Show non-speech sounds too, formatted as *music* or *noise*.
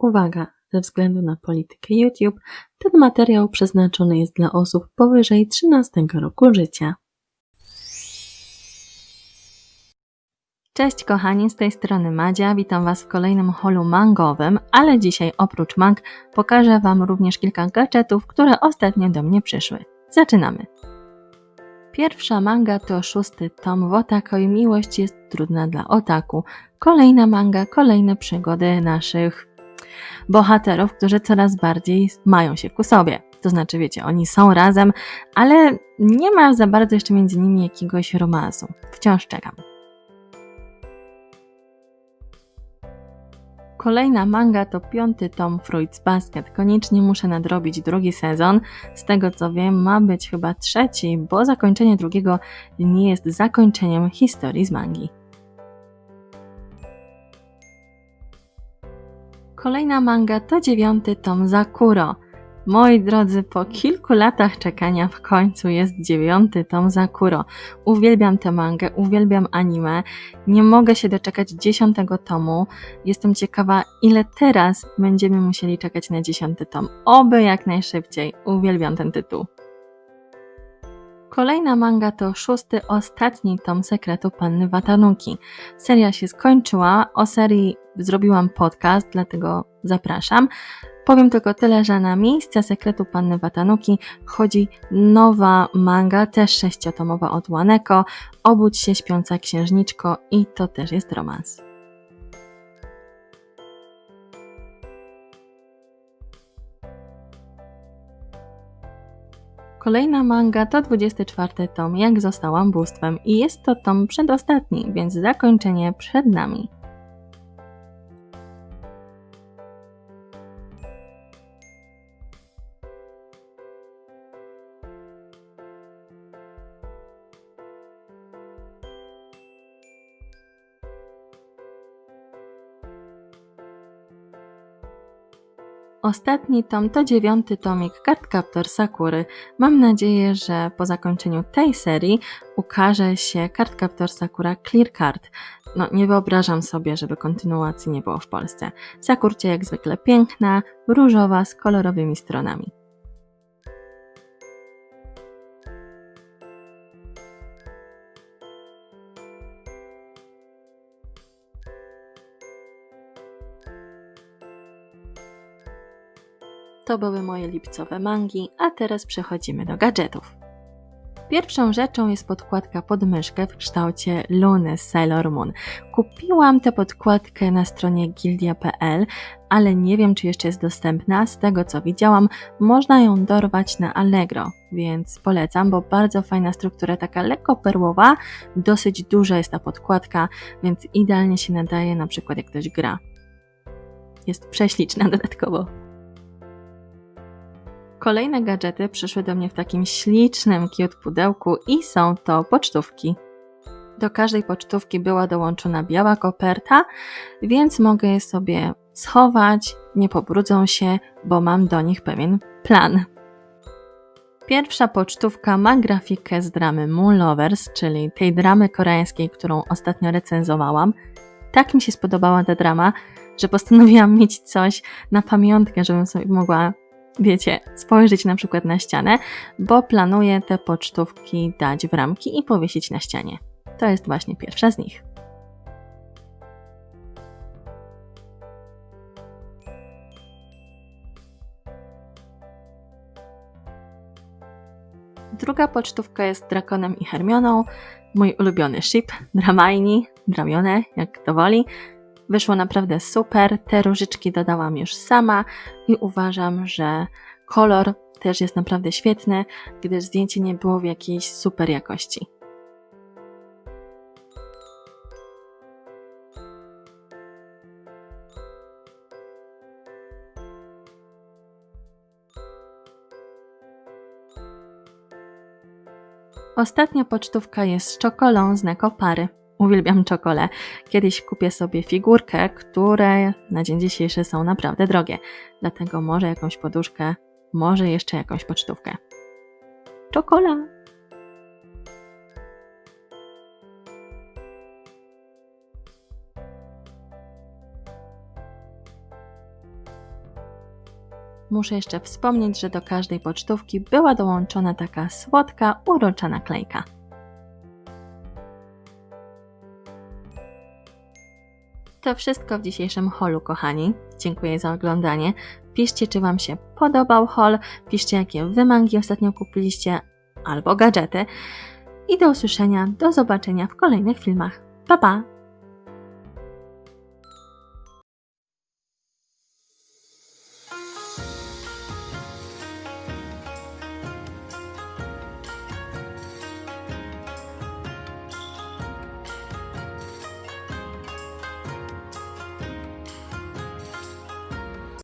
Uwaga! Ze względu na politykę YouTube, ten materiał przeznaczony jest dla osób powyżej 13 roku życia. Cześć kochani, z tej strony Madzia, witam Was w kolejnym holu mangowym, ale dzisiaj oprócz mang pokażę Wam również kilka gadżetów, które ostatnio do mnie przyszły. Zaczynamy! Pierwsza manga to szósty tom Wotako i miłość jest trudna dla otaku. Kolejna manga, kolejne przygody naszych bohaterów, którzy coraz bardziej mają się ku sobie. To znaczy, wiecie, oni są razem, ale nie ma za bardzo jeszcze między nimi jakiegoś romansu. Wciąż czekam. Kolejna manga to piąty tom Fruits Basket. Koniecznie muszę nadrobić drugi sezon. Z tego co wiem, ma być chyba trzeci, bo zakończenie drugiego nie jest zakończeniem historii z mangi. Kolejna manga to dziewiąty tom Zakuro. Moi drodzy, po kilku latach czekania w końcu jest dziewiąty tom Zakuro. Uwielbiam tę mangę, uwielbiam anime. Nie mogę się doczekać dziesiątego tomu. Jestem ciekawa, ile teraz będziemy musieli czekać na dziesiąty tom. Oby jak najszybciej. Uwielbiam ten tytuł. Kolejna manga to szósty, ostatni tom sekretu Panny Watanuki. Seria się skończyła, o serii zrobiłam podcast, dlatego zapraszam. Powiem tylko tyle, że na miejsce sekretu Panny Watanuki chodzi nowa manga, też sześciotomowa od Waneko, Obudź się śpiąca księżniczko i to też jest romans. Kolejna manga to 24 tom Jak zostałam bóstwem i jest to tom przedostatni, więc zakończenie przed nami. Ostatni tom to dziewiąty tomik Cardcaptor Sakury. Mam nadzieję, że po zakończeniu tej serii ukaże się Cardcaptor Sakura Clear Card. No, nie wyobrażam sobie, żeby kontynuacji nie było w Polsce. Sakurcie jak zwykle piękna, różowa, z kolorowymi stronami. To były moje lipcowe mangi, a teraz przechodzimy do gadżetów. Pierwszą rzeczą jest podkładka pod myszkę w kształcie Luny z Sailor Moon. Kupiłam tę podkładkę na stronie gildia.pl, ale nie wiem, czy jeszcze jest dostępna. Z tego co widziałam, można ją dorwać na Allegro, więc polecam, bo bardzo fajna struktura, taka lekko perłowa, dosyć duża jest ta podkładka, więc idealnie się nadaje na przykład jak ktoś gra. Jest prześliczna *laughs* dodatkowo. Kolejne gadżety przyszły do mnie w takim ślicznym cute pudełku i są to pocztówki. Do każdej pocztówki była dołączona biała koperta, więc mogę je sobie schować, nie pobrudzą się, bo mam do nich pewien plan. Pierwsza pocztówka ma grafikę z dramy Moon Lovers, czyli tej dramy koreańskiej, którą ostatnio recenzowałam. Tak mi się spodobała ta drama, że postanowiłam mieć coś na pamiątkę, żebym sobie mogła wiecie, spojrzeć na przykład na ścianę, bo planuję te pocztówki dać w ramki i powiesić na ścianie. To jest właśnie pierwsza z nich. Druga pocztówka jest Drakonem i Hermioną, mój ulubiony ship, Dramajni, Dramione, jak to woli. Wyszło naprawdę super. Te różyczki dodałam już sama i uważam, że kolor też jest naprawdę świetny, gdyż zdjęcie nie było w jakiejś super jakości. Ostatnia pocztówka jest z czokolą z Nekopary. Uwielbiam czokole. Kiedyś kupię sobie figurkę, które na dzień dzisiejszy są naprawdę drogie. Dlatego może jakąś poduszkę, może jeszcze jakąś pocztówkę. Czokola! Muszę jeszcze wspomnieć, że do każdej pocztówki była dołączona taka słodka, urocza naklejka. To wszystko w dzisiejszym holu, kochani. Dziękuję za oglądanie. Piszcie, czy Wam się podobał hol, piszcie, jakie Wy ostatnio kupiliście, albo gadżety. I do usłyszenia, do zobaczenia w kolejnych filmach. Pa, pa!